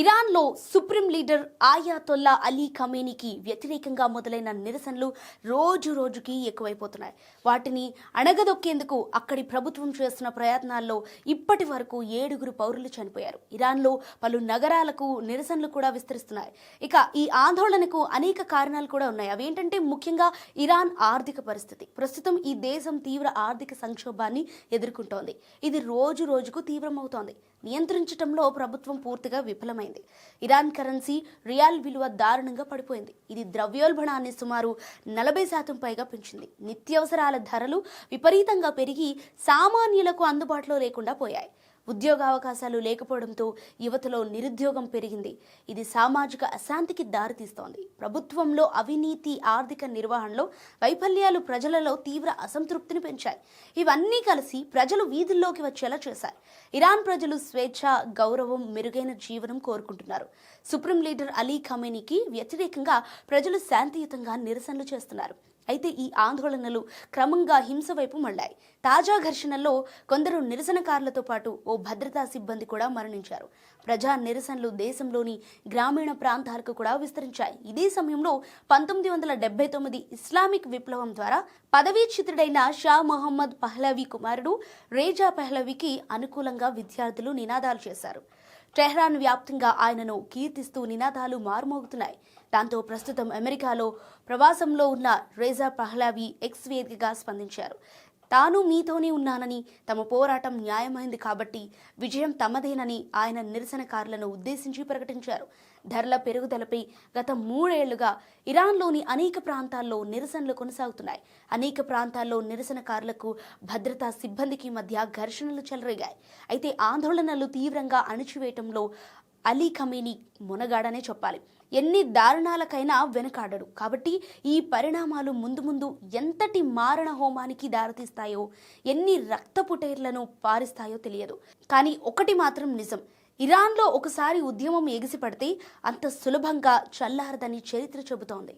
ఇరాన్లో supreme leader Ayatollah Ali ఖమేనీకి వ్యతిరేకంగా మొదలైన నిరసనలు రోజు రోజుకి ఎక్కువైపోతున్నాయి. వాటిని అణగదొక్కేందుకు అక్కడి ప్రభుత్వం చేస్తున్న ప్రయత్నాల్లో ఇప్పటి వరకు ఏడుగురు పౌరులు చనిపోయారు. ఇరాన్లో పలు నగరాలకు నిరసనలు కూడా విస్తరిస్తున్నాయి. ఇక ఈ ఆందోళనకు అనేక కారణాలు కూడా ఉన్నాయి. అవేంటంటే ముఖ్యంగా ఇరాన్ ఆర్థిక పరిస్థితి. ప్రస్తుతం ఈ దేశం తీవ్ర ఆర్థిక సంక్షోభాన్ని ఎదుర్కొంటోంది. ఇది రోజు రోజుకు తీవ్రమవుతోంది. నియంత్రించడంలో ప్రభుత్వం పూర్తిగా విఫలమైంది. ఇరాన్ కరెన్సీ రియాల్ విలువ దారుణంగా పడిపోయింది. ఇది ద్రవ్యోల్బణాన్ని సుమారు నలభై శాతం పైగా పెంచింది. నిత్యావసరాల ధరలు విపరీతంగా పెరిగి సామాన్యులకు అందుబాటులో లేకుండా పోయాయి. ఉద్యోగావకాశాలు లేకపోవడంతో యువతలో నిరుద్యోగం పెరిగింది. ఇది సామాజిక అశాంతికి దారితీస్తోంది. ప్రభుత్వంలో అవినీతి ఆర్థిక నిర్వహణలో వైఫల్యాలు ప్రజలలో తీవ్ర అసంతృప్తిని పెంచాయి. ఇవన్నీ కలిసి ప్రజలు వీధుల్లోకి వచ్చేలా చేశాయి. ఇరాన్ ప్రజలు స్వేచ్ఛ గౌరవం మెరుగైన జీవనం కోరుకుంటున్నారు. సుప్రీం లీడర్ అలీ ఖమేనీకి వ్యతిరేకంగా ప్రజలు శాంతియుతంగా నిరసనలు చేస్తున్నారు. అయితే ఈ ఆందోళనలు క్రమంగా హింస వైపు మళ్ళాయి. తాజా ఘర్షణల్లో కొందరు నిరసనకారులతో పాటు ఓ భద్రతా సిబ్బంది కూడా మరణించారు. ప్రజా నిరసనలు దేశంలోని గ్రామీణ ప్రాంతాలకు కూడా విస్తరించాయి. ఇదే సమయంలో పంతొమ్మిది వందల డెబ్బై తొమ్మిది ఇస్లామిక్ విప్లవం ద్వారా పదవీచ్యుతుడైన షా మొహమ్మద్ పహ్లవి కుమారుడు రేజా పహ్లవీకి అనుకూలంగా విద్యార్థులు నినాదాలు చేశారు. టెహ్రాన్ వ్యాప్తంగా ఆయనను కీర్తిస్తూ నినాదాలు మారుమోగుతున్నాయి. దాంతో ప్రస్తుతం అమెరికాలో ప్రవాసంలో ఉన్న రేజా పహ్లావి ఎక్స్ వేదికగా స్పందించారు. తాను మీతోనే ఉన్నానని తమ పోరాటం న్యాయమైంది కాబట్టి విజయం తమదేనని ఆయన నిరసనకారులను ఉద్దేశించి ప్రకటించారు. ధరల పెరుగుదలపై గత మూడేళ్ళుగా ఇరాన్లోని అనేక ప్రాంతాల్లో నిరసనలు కొనసాగుతున్నాయి. అనేక ప్రాంతాల్లో నిరసనకారులకు భద్రతా సిబ్బందికి మధ్య ఘర్షణలు చెలరేగాయి. అయితే ఆందోళనలు తీవ్రంగా అణిచివేయటంలో అలీ ఖమీని మునగాడనే చెప్పాలి. ఎన్ని దారుణాలకైనా వెనకాడడు. కాబట్టి ఈ పరిణామాలు ముందు ముందు ఎంతటి మారణ హోమానికి దారితీస్తాయో ఎన్ని రక్తపుటేర్లను పారిస్తాయో తెలియదు. కానీ ఒకటి మాత్రం నిజం. ఇరాన్లో ఒకసారి ఉద్యమం ఎగిసిపడితే అంత సులభంగా చల్లారదని చరిత్ర చెబుతోంది.